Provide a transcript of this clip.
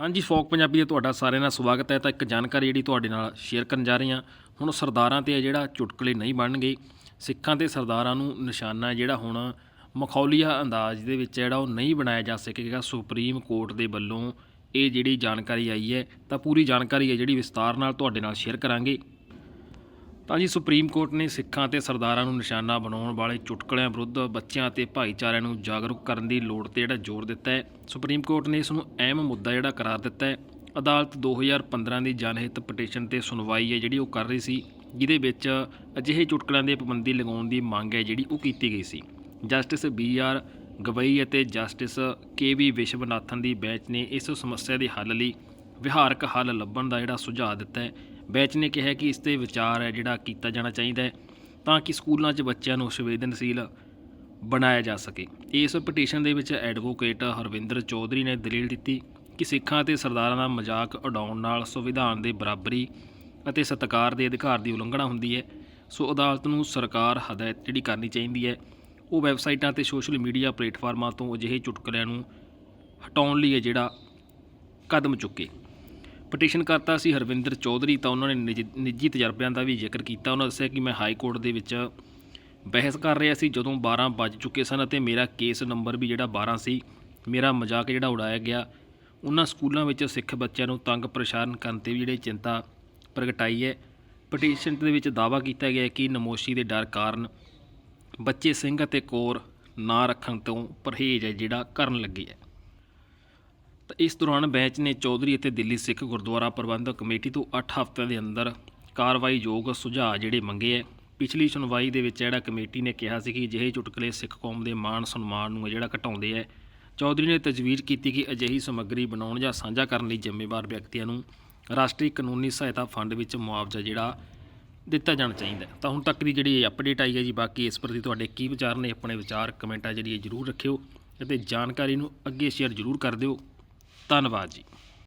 ਹਾਂਜੀ, ਫੋਕ ਪੰਜਾਬੀ ਦੇ ਤੁਹਾਡਾ ਸਾਰਿਆਂ ਦਾ ਸਵਾਗਤ ਹੈ। ਤਾਂ ਇੱਕ ਜਾਣਕਾਰੀ ਜਿਹੜੀ ਤੁਹਾਡੇ ਨਾਲ ਸ਼ੇਅਰ ਕਰਨ ਜਾ ਰਹੇ ਹਾਂ ਹੁਣ ਸਰਦਾਰਾਂ ਤੇ ਇਹ ਜਿਹੜਾ ਚੁਟਕਲੇ ਨਹੀਂ ਬਣਨਗੇ। ਸਿੱਖਾਂ ਤੇ ਸਰਦਾਰਾਂ ਨੂੰ ਨਿਸ਼ਾਨਾ ਜਿਹੜਾ ਹੁਣ ਮਖੌਲੀਆ ਅੰਦਾਜ਼ ਦੇ ਵਿੱਚ ਜਿਹੜਾ ਉਹ ਨਹੀਂ ਬਣਾਇਆ ਜਾ ਸਕੇਗਾ। ਸੁਪਰੀਮ ਕੋਰਟ ਦੇ ਵੱਲੋਂ ਇਹ ਜਿਹੜੀ ਜਾਣਕਾਰੀ ਆਈ ਹੈ, ਤਾਂ ਪੂਰੀ ਜਾਣਕਾਰੀ ਹੈ ਜਿਹੜੀ ਵਿਸਤਾਰ ਨਾਲ ਤੁਹਾਡੇ ਨਾਲ ਸ਼ੇਅਰ ਕਰਾਂਗੇ। ਤਾਂ ਜੀ ਸੁਪਰੀਮ ਕੋਰਟ ਨੇ ਸਿੱਖਾਂ ਤੇ ਸਰਦਾਰਾਂ ਨੂੰ ਨਿਸ਼ਾਨਾ ਬਣਾਉਣ ਵਾਲੇ ਚੁਟਕਲਿਆਂ ਵਿਰੁੱਧ ਬੱਚਿਆਂ ਤੇ ਭਾਈਚਾਰਿਆਂ ਨੂੰ ਜਾਗਰੂਕ ਕਰਨ ਦੀ ਲੋੜ ਤੇ ਜਿਹੜਾ ਜ਼ੋਰ ਦਿੱਤਾ ਹੈ, ਸੁਪਰੀਮ ਕੋਰਟ ਨੇ ਇਸ ਨੂੰ ਅਹਿਮ ਮੁੱਦਾ ਜਿਹੜਾ ਕਰਾਰ ਦਿੱਤਾ ਹੈ। ਅਦਾਲਤ 2015 ਦੀ ਜਨਹਿਤ ਪਟੀਸ਼ਨ ਤੇ ਸੁਣਵਾਈ ਹੈ ਜਿਹੜੀ ਉਹ ਕਰ ਰਹੀ ਸੀ, ਜਿਹਦੇ ਵਿੱਚ ਅਜਿਹੇ ਚੁਟਕਲਿਆਂ ਦੇ ਪਾਬੰਦੀ ਲਗਾਉਣ ਦੀ ਮੰਗ ਹੈ ਜਿਹੜੀ ਉਹ ਕੀਤੀ ਗਈ ਸੀ। ਜਸਟਿਸ ਬੀ ਆਰ ਗਵਈ ਅਤੇ ਜਸਟਿਸ ਕੇ ਵੀ ਵਿਸ਼ਵਨਾਥਨ ਦੀ ਬੈਂਚ ਨੇ ਇਸ ਸਮੱਸਿਆ ਦੇ ਹੱਲ ਲਈ ਵਿਹਾਰਕ ਹੱਲ ਲੱਭਣ ਦਾ ਜਿਹੜਾ ਸੁਝਾਅ ਦਿੱਤਾ ਹੈ। ਬੈਂਚ ਨੇ ਕਿਹਾ ਕਿ ਇਸ ਤੇ ਵਿਚਾਰ ਹੈ ਜਿਹੜਾ ਕੀਤਾ ਜਾਣਾ ਚਾਹੀਦਾ ਹੈ ਤਾਂ ਕਿ ਸਕੂਲਾਂ 'ਚ ਬੱਚਿਆਂ ਨੂੰ ਸੰਵੇਦਨਸ਼ੀਲ ਬਣਾਇਆ ਜਾ ਸਕੇ। ਇਸ ਪਟੀਸ਼ਨ ਦੇ ਵਿੱਚ ਐਡਵੋਕੇਟ ਹਰਵਿੰਦਰ ਚੌਧਰੀ ਨੇ ਦਲੀਲ ਦਿੱਤੀ ਕਿ ਸਿੱਖਾਂ ਤੇ ਸਰਦਾਰਾਂ ਦਾ ਮਜ਼ਾਕ ਉਡਾਉਣ ਨਾਲ ਸੰਵਿਧਾਨ ਦੇ ਬਰਾਬਰੀ ਅਤੇ ਸਤਿਕਾਰ ਦੇ ਅਧਿਕਾਰ ਦੀ ਉਲੰਘਣਾ ਹੁੰਦੀ ਹੈ। ਸੋ ਅਦਾਲਤ ਨੂੰ ਸਰਕਾਰ ਹਦਾਇਤ ਜਿਹੜੀ ਕਰਨੀ ਚਾਹੀਦੀ ਹੈ, ਉਹ ਵੈਬਸਾਈਟਾਂ ਤੇ ਸੋਸ਼ਲ ਮੀਡੀਆ ਪਲੇਟਫਾਰਮਾਂ ਤੋਂ ਅਜਿਹੇ ਚੁਟਕਲਿਆਂ ਨੂੰ ਹਟਾਉਣ ਲਈ ਹੈ ਜਿਹੜਾ ਕਦਮ ਚੁੱਕੇ। ਪਟੀਸ਼ਨ ਕਰਤਾ ਸੀ ਹਰਵਿੰਦਰ ਚੌਧਰੀ, ਤਾਂ ਉਹਨਾਂ ਨੇ ਨਿੱਜੀ- ਨਿੱਜੀ ਤਜਰਬਿਆਂ ਦਾ ਵੀ ਜ਼ਿਕਰ ਕੀਤਾ। ਉਹਨਾਂ ਦੱਸਿਆ ਕਿ ਮੈਂ ਹਾਈ ਕੋਰਟ ਦੇ ਵਿੱਚ ਬਹਿਸ ਕਰ ਰਿਹਾ ਸੀ, ਜਦੋਂ 12 ਵੱਜ ਚੁੱਕੇ ਸਨ ਅਤੇ ਮੇਰਾ ਕੇਸ ਨੰਬਰ ਵੀ ਜਿਹੜਾ 12 ਸੀ, ਮੇਰਾ ਮਜ਼ਾਕ ਜਿਹੜਾ ਉਡਾਇਆ ਗਿਆ। ਉਹਨਾਂ ਸਕੂਲਾਂ ਵਿੱਚ ਸਿੱਖ ਬੱਚਿਆਂ ਨੂੰ ਤੰਗ ਪਰੇਸ਼ਾਨ ਕਰਨ ਤੇ ਵੀ ਜਿਹੜੀ ਚਿੰਤਾ ਪ੍ਰਗਟਾਈ ਹੈ। ਪਟੀਸ਼ਨ ਦੇ ਵਿੱਚ ਦਾਅਵਾ ਕੀਤਾ ਗਿਆ ਕਿ ਨਮੋਸ਼ੀ ਦੇ ਡਰ ਕਾਰਨ ਬੱਚੇ ਸਿੰਘ ਅਤੇ ਕੋਰ ਨਾ ਰੱਖਣ ਤੋਂ ਪਰਹੇਜ਼ ਹੈ ਜਿਹੜਾ ਕਰਨ ਲੱਗੇ ਹੈ। ਤਾਂ ਇਸ ਦੌਰਾਨ ਬੈਂਚ ਨੇ ਚੌਧਰੀ ਅਤੇ ਦਿੱਲੀ ਸਿੱਖ ਗੁਰਦੁਆਰਾ ਪ੍ਰਬੰਧਕ ਕਮੇਟੀ ਤੋਂ 8 ਹਫ਼ਤਿਆਂ ਦੇ ਅੰਦਰ ਕਾਰਵਾਈਯੋਗ ਸੁਝਾਅ ਜਿਹੜੇ ਮੰਗੇ ਹੈ। ਪਿਛਲੀ ਸੁਣਵਾਈ ਦੇ ਵਿੱਚ ਜਿਹੜਾ ਕਮੇਟੀ ਨੇ ਕਿਹਾ ਸੀ ਕਿ ਅਜਿਹੇ ਚੁਟਕਲੇ ਸਿੱਖ ਕੌਮ ਦੇ ਮਾਣ ਸਨਮਾਨ ਨੂੰ ਜਿਹੜਾ ਘਟਾਉਂਦੇ ਹੈ। ਚੌਧਰੀ ਨੇ ਤਜਵੀਜ਼ ਕੀਤੀ ਕਿ ਅਜਿਹੀ ਸਮੱਗਰੀ ਬਣਾਉਣ ਜਾਂ ਸਾਂਝਾ ਕਰਨ ਲਈ ਜ਼ਿੰਮੇਵਾਰ ਵਿਅਕਤੀਆਂ ਨੂੰ ਰਾਸ਼ਟਰੀ ਕਾਨੂੰਨੀ ਸਹਾਇਤਾ ਫੰਡ ਵਿੱਚ ਮੁਆਵਜ਼ਾ ਜਿਹੜਾ ਦਿੱਤਾ ਜਾਣਾ ਚਾਹੀਦਾ ਤਾਂ ਹੁਣ ਤੱਕ ਦੀ ਜਿਹੜੀ ਅਪਡੇਟ ਆਈ ਹੈ ਜੀ, ਬਾਕੀ ਇਸ ਪ੍ਰਤੀ ਤੁਹਾਡੇ ਕੀ ਵਿਚਾਰ ਨੇ, ਆਪਣੇ ਵਿਚਾਰ ਕਮੈਂਟਾਂ ਜਰੀਏ ਜਰੂਰ ਰੱਖਿਓ ਅਤੇ ਜਾਣਕਾਰੀ ਨੂੰ ਅੱਗੇ ਸ਼ੇਅਰ ਜਰੂਰ ਕਰ ਦਿਓ। ਧੰਨਵਾਦ ਜੀ।